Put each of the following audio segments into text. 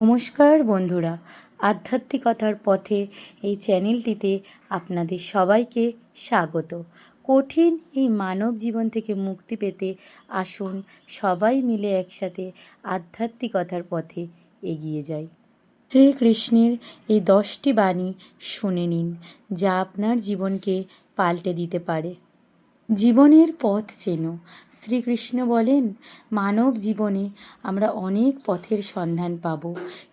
নমস্কার বন্ধুরা, আধ্যাত্মিকতার পথে এই চ্যানেলটিতে আপনাদের সবাইকে স্বাগত। কঠিন এই মানব জীবন থেকে মুক্তি পেতে আসুন সবাই মিলে একসাথে আধ্যাত্মিকতার পথে এগিয়ে যাই। শ্রীকৃষ্ণের এই দশটি বাণী শুনে নিন, যা আপনার জীবনকে পাল্টে দিতে পারে। জীবনের পথ চেনো। শ্রীকৃষ্ণ বলেন, মানব জীবনে আমরা অনেক পথের সন্ধান পাব,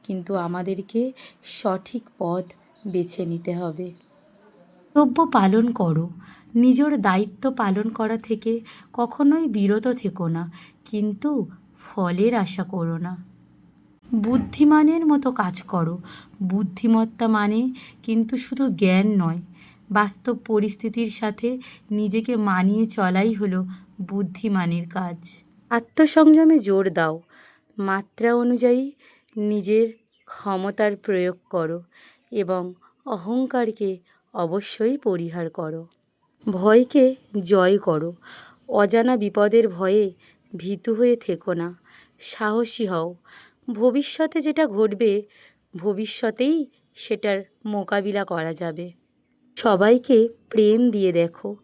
কিন্তু আমাদেরকে সঠিক পথ বেছে নিতে হবে। কর্তব্য পালন করো। নিজের দায়িত্ব পালন করা থেকে কখনোই বিরত থেকো না, কিন্তু ফলের আশা করো না। বুদ্ধিমানের মতো কাজ করো। বুদ্ধিমত্তা মানে কিন্তু শুধু জ্ঞান নয়, বাস্তব পরিস্থিতির সাথে নিজেকে মানিয়ে চলাই হলো বুদ্ধিমানের কাজ। আত্মসংযমে জোর দাও, মাত্রা অনুযায়ী নিজের ক্ষমতার প্রয়োগ করো এবং অহংকারকে অবশ্যই পরিহার করো। ভয়কে জয় করো, অজানা বিপদের ভয়ে ভীতু হয়ে থেকো না, সাহসী হও ভবিষ্যতে যেটা ঘটবে, ভবিষ্যতেই সেটার মোকাবিলা করা যাবে। সবাইকে প্রেম দিয়ে দেখো।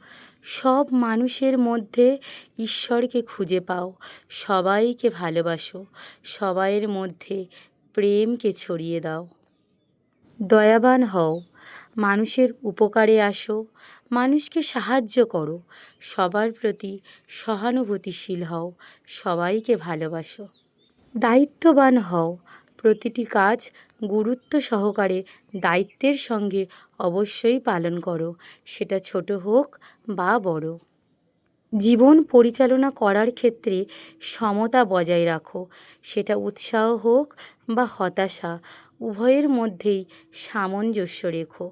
সব মানুষের মধ্যে ঈশ্বরকে খুঁজে পাও। সবাইকে ভালোবাসো। সবাইয়ের মধ্যে প্রেমকে ছড়িয়ে দাও। দয়াবান হও। মানুষের উপকারে আসো। মানুষকে সাহায্য করো। সবার প্রতি সহানুভূতিশীল হও। সবাইকে ভালোবাসো। দায়িত্ববান হও। প্রতিটি কাজ গুরুত্ব সহকারে দায়িত্বের সঙ্গে অবশ্যই পালন করো। সেটা ছোট হোক বা বড়। জীবন পরিচালনা করার ক্ষেত্রে সমতা বজায় রাখো। সেটা উৎসাহ হোক বা হতাশা, উভয়ের মধ্যেই সামঞ্জস্য রেখো।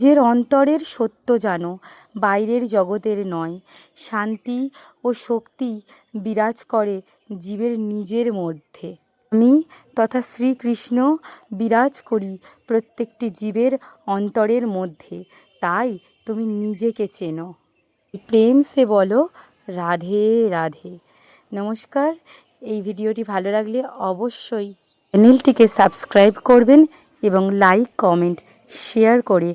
নিজের অন্তরের সত্য জানো, বাইরের জগতের নয়। শান্তি ও শক্তি বিরাজ করে জীবের নিজের মধ্যে। আমি তথা শ্রীকৃষ্ণ বিরাজ করি প্রত্যেকটি জীবের অন্তরের মধ্যে। তাই তুমি নিজেকে চেনো। প্রেম সে বলো, রাধে রাধে। নমস্কার। এই ভিডিওটি ভালো লাগলে অবশ্যই চ্যানেলটিকে সাবস্ক্রাইব করবেন এবং লাইক, কমেন্ট, শেয়ার করে